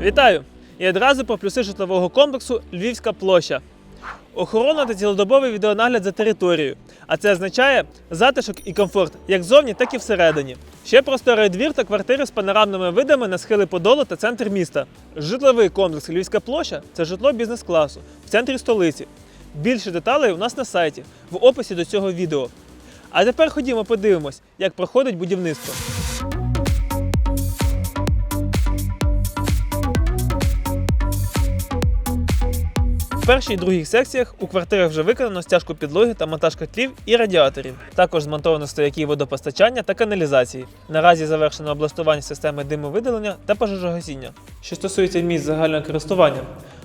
Вітаю! І одразу про плюси житлового комплексу Львівська площа. Охорона та цілодобовий відеонагляд за територією. А це означає затишок і комфорт як зовні, так і всередині. Ще просторий двір та квартири з панорамними видами на схили Подолу та центр міста. Житловий комплекс Львівська площа це житло бізнес-класу в центрі столиці. Більше деталей у нас на сайті в описі до цього відео. А тепер ходімо подивимось, як проходить будівництво. Першій і другій секціях у квартирах вже виконано стяжку підлоги та монтаж котлів і радіаторів. Також змонтовано стояки водопостачання та каналізації. Наразі завершено облаштування системи димовидалення та пожежогасіння. Що стосується місць загального користування,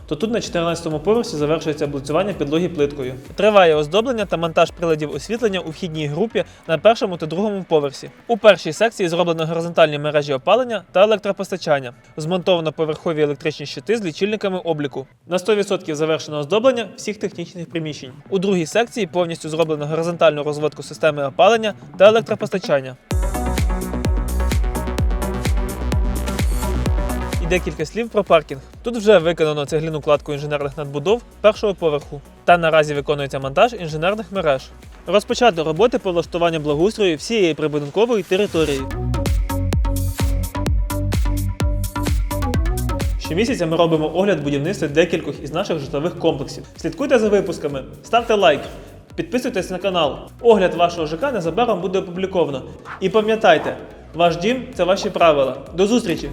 то тут на 14-му поверсі завершується облицювання підлоги плиткою. Триває оздоблення та монтаж приладів освітлення у вхідній групі на першому та другому поверсі. У першій секції зроблено горизонтальні мережі опалення та електропостачання. Змонтовано поверхові електричні щити з лічильниками обліку. На 100% завершено оздоблення всіх технічних приміщень. У другій секції повністю зроблено горизонтальну розводку системи опалення та електропостачання. І декілька слів про паркінг. Тут вже виконано цегляну кладку інженерних надбудов першого поверху. Та наразі виконується монтаж інженерних мереж. Розпочато роботи по влаштуванню благоустрою всієї прибудинкової території. Щомісяця ми робимо огляд будівництва декількох із наших житлових комплексів. Слідкуйте за випусками, ставте лайк, підписуйтесь на канал. Огляд вашого ЖК незабаром буде опубліковано. І пам'ятайте, ваш дім це ваші правила. До зустрічі!